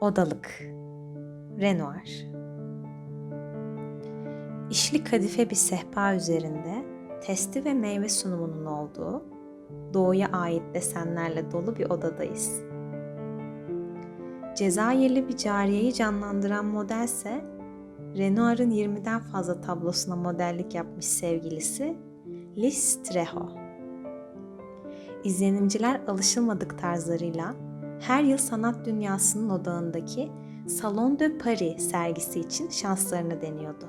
Odalık Renoir İşli kadife bir sehpa üzerinde testi ve meyve sunumunun olduğu, doğuya ait desenlerle dolu bir odadayız. Cezayirli bir cariyeyi canlandıran modelse, Renoir'ın 20'den fazla tablosuna modellik yapmış sevgilisi Liz Trejo. İzlenimciler alışılmadık tarzlarıyla her yıl sanat dünyasının odağındaki Salon de Paris sergisi için şanslarını deniyordu.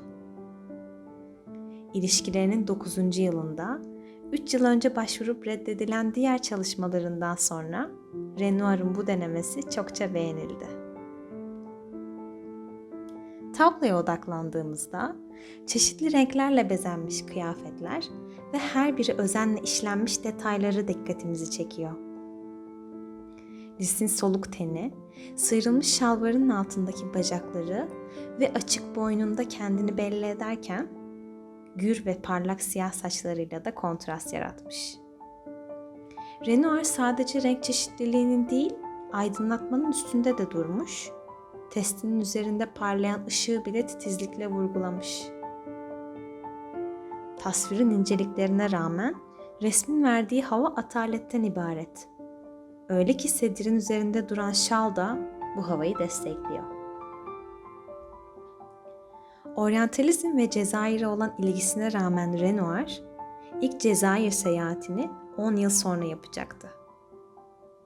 İlişkilerinin 9. yılında 3 yıl önce başvurup reddedilen diğer çalışmalarından sonra Renoir'ın bu denemesi çokça beğenildi. Tabloya odaklandığımızda çeşitli renklerle bezenmiş kıyafetler ve her biri özenle işlenmiş detayları dikkatimizi çekiyor. Lis'in soluk teni, sıyrılmış şalvarının altındaki bacakları ve açık boynunda kendini belli ederken gür ve parlak siyah saçlarıyla da kontrast yaratmış. Renoir sadece renk çeşitliliğinin değil, aydınlatmanın üstünde de durmuş, testinin üzerinde parlayan ışığı bile titizlikle vurgulamış. Tasvirin inceliklerine rağmen resmin verdiği hava ataletten ibaret. Öyle ki sedirin üzerinde duran şal da bu havayı destekliyor. Oryantalizm ve Cezayir'e olan ilgisine rağmen Renoir, ilk Cezayir seyahatini 10 yıl sonra yapacaktı.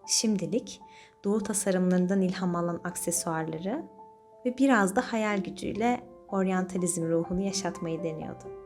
Şimdilik doğu tasarımlarından ilham alan aksesuarları ve biraz da hayal gücüyle oryantalizm ruhunu yaşatmayı deniyordu.